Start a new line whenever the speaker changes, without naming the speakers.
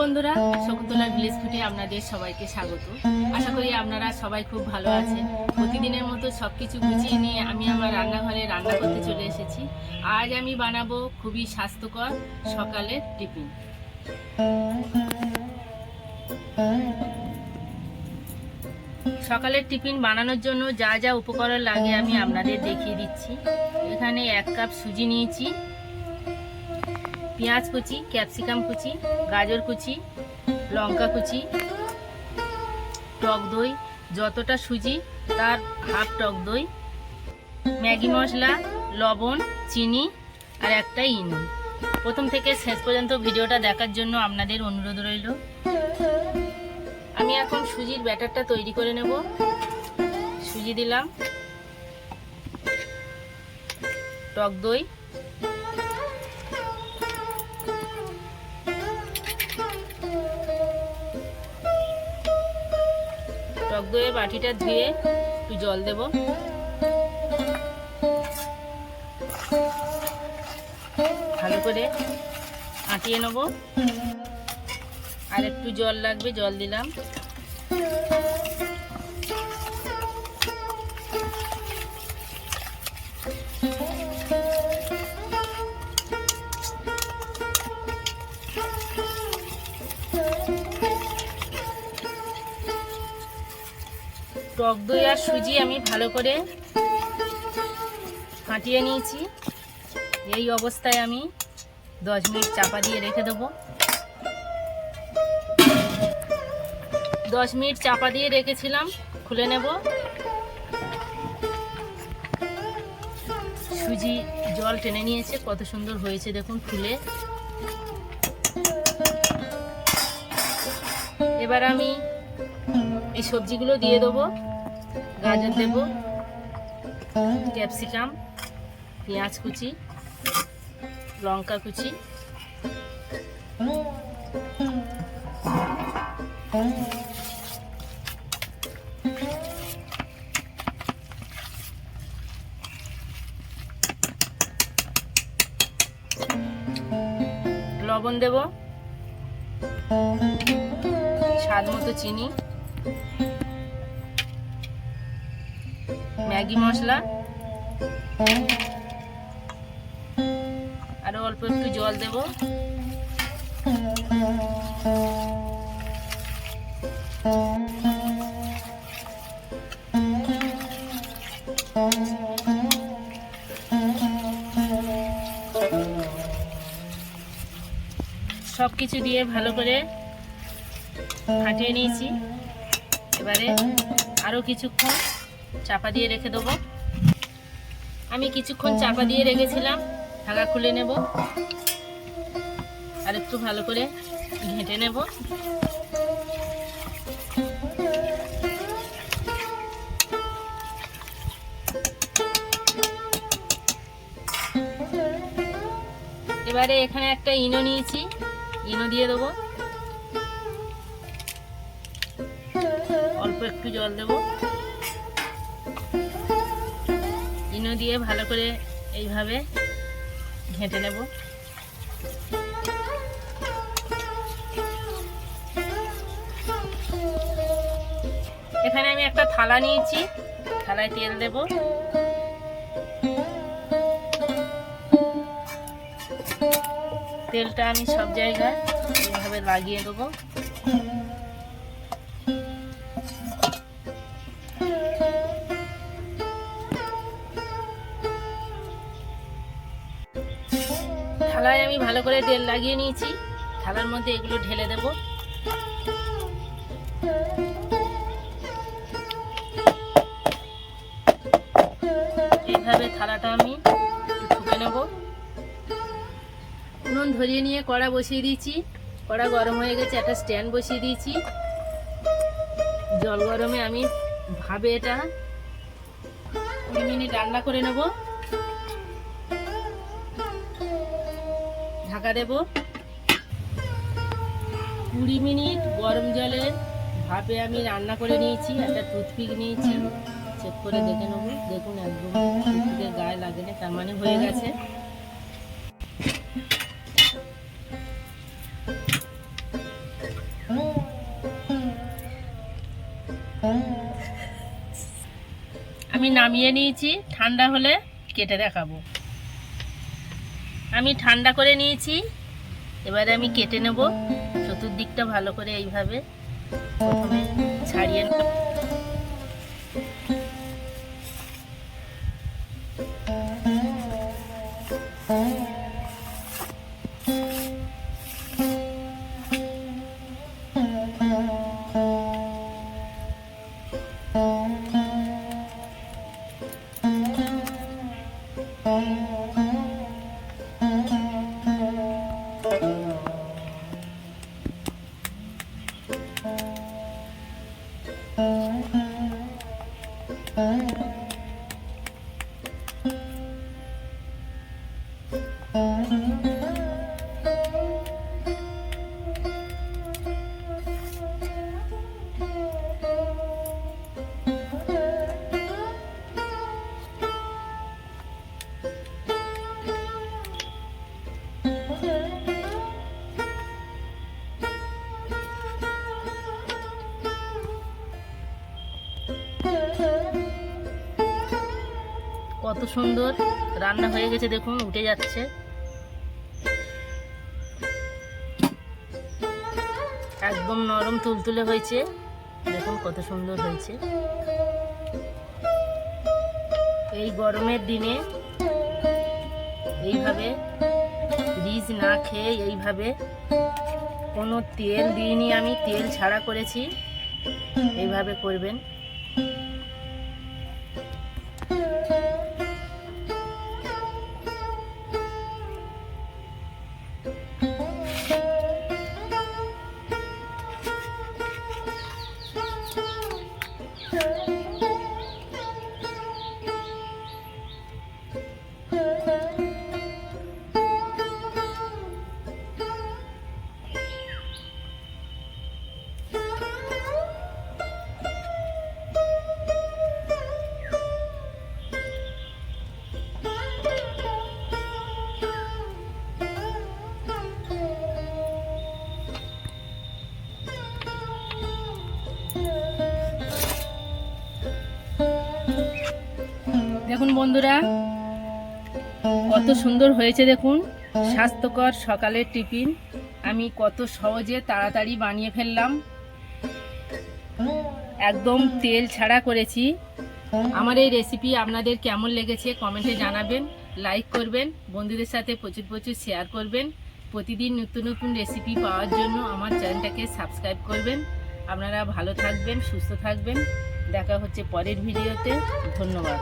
বন্ধুরা শকুন্তলা ভিলেজ ফুটে আপনাদের সবাইকে স্বাগত। আশা করি আপনারা সবাই খুব ভালো আছেন। প্রতিদিনের মতো সব কিছু গুছিয়ে নিয়ে আমি আমার রান্নাঘরে রান্না করতে চলে এসেছি। আজ আমি বানাবো খুবই স্বাস্থ্যকর সকালের টিফিন। সকালের টিফিন বানানোর জন্য যা যা উপকরণ লাগে আমি আপনাদের দেখিয়ে দিচ্ছি। এখানে এক কাপ সুজি নিয়েছি। পেঁয়াজ কুচি, ক্যাপসিকাম কুচি, গাজর কুচি, লঙ্কা কুচি, টক দই, যতটা সুজি, তার হাফ টক দই, ম্যাগি মশলা, লবণ, চিনি আর একটা ইনো প্রথম থেকে শেষ পর্যন্ত ভিডিওটা দেখার জন্য আপনাদের অনুরোধ রইল। আমি এখন সুজির ব্যাটারটা তৈরি করে নেব। সুজি দিলাম। টক দই। টক দইয়ের বাটিটা ধুয়ে একটু জল দেব। ভালো করে আটিয়ে নেব। আর একটু জল লাগবে, জল দিলাম। টক দই আর সুজি আমি ভালো করে ফাটিয়ে নিয়েছি। এই অবস্থায় আমি দশ মিনিট চাপা দিয়ে রেখে দেবো। দশ মিনিট চাপা দিয়ে রেখেছিলাম, খুলে নেব। সুজি জল টেনে নিয়েছে, কত সুন্দর হয়েছে দেখুন ফুলে। এবার আমি এই সবজিগুলো দিয়ে দেবো। গাজর দেব ক্যাপসিকাম পেঁয়াজ কুচি লঙ্কা কুচি। লবণ দেব স্বাদ মতো চিনি। ম্যাগি মশলা। আরও অল্প একটু জল দেব। সব কিছু দিয়ে ভালো করে ফাটিয়ে নিয়েছি। এবারে আরও কিছুক্ষণ চাপা দিয়ে রেখে দেবো। আমি কিছুক্ষণ চাপা দিয়ে রেখেছিলাম, ঢাকা খুলে নেব। আর একটু ভালো করে ঘেঁটে নেব। এবারে এখানে একটা ইনো নিয়েছি, ইনো দিয়ে দেবো। অল্প একটু জল দেবো। ইনো দিয়ে ভালো করে এইভাবে ঘেঁটে নেব। এখানে আমি একটা থালা নিয়েছি, থালায় তেল দেব। তেলটা আমি সব জায়গায় এইভাবে লাগিয়ে দেবো। থালায় আমি ভালো করে তেল লাগিয়ে নিয়েছি। থালার মধ্যে এগুলো ঢেলে দেব। এইভাবে থালাটা আমি ঠুকে নেব। উনুন ধরিয়ে নিয়ে কড়া বসিয়ে দিয়েছি। কড়া গরম হয়ে গেছে, একটা স্ট্যান্ড বসিয়ে দিয়েছি। জল গরমে আমি ভাবে এটা কুড়ি মিনিট রান্না করে নেব। ঢাকা দেব। কুড়ি মিনিট গরম জলে ভাপে আমি রান্না করে নিয়েছি, একটা টুথপিক নিয়েছি। চেক করে দেখে নেব। দেখুন একদম টুথপিকের গায়ে লাগে না, তার মানে হয়ে গেছে। আমি নামিয়ে নিয়েছি, ঠান্ডা হলে কেটে দেখাবো। আমি ঠান্ডা করে নিয়েছি। এবারে আমি কেটে নেব। চতুর্দিকটা ভালো করে এইভাবে ছাড়িয়ে নেব। কত সুন্দর রান্না হয়ে গেছে, দেখুন, উঠে যাচ্ছে। একদম নরম তুলতুলে হয়েছে। দেখুন, কত সুন্দর হয়েছে। এই গরমের দিনে এইভাবে রিচ না খেয়ে এইভাবে কোনো তেল দিইনি আমি, তেল ছাড়া করেছি। এইভাবে করবেন। দেখুন বন্ধুরা, কত সুন্দর হয়েছে দেখুন। স্বাস্থ্যকর সকালের টিফিন। আমি কত সহজে তাড়াতাড়ি বানিয়ে ফেললাম। একদম তেল ছাড়া করেছি। আমার এই রেসিপি আপনাদের কেমন লেগেছে কমেন্টে জানাবেন লাইক করবেন, বন্ধুদের সাথে প্রচুর প্রচুর শেয়ার করবেন। প্রতিদিন নতুন নতুন রেসিপি পাওয়ার জন্য আমার চ্যানেলটাকে সাবস্ক্রাইব করবেন। আপনারা ভালো থাকবেন, সুস্থ থাকবেন। দেখা হচ্ছে পরের ভিডিওতে ধন্যবাদ।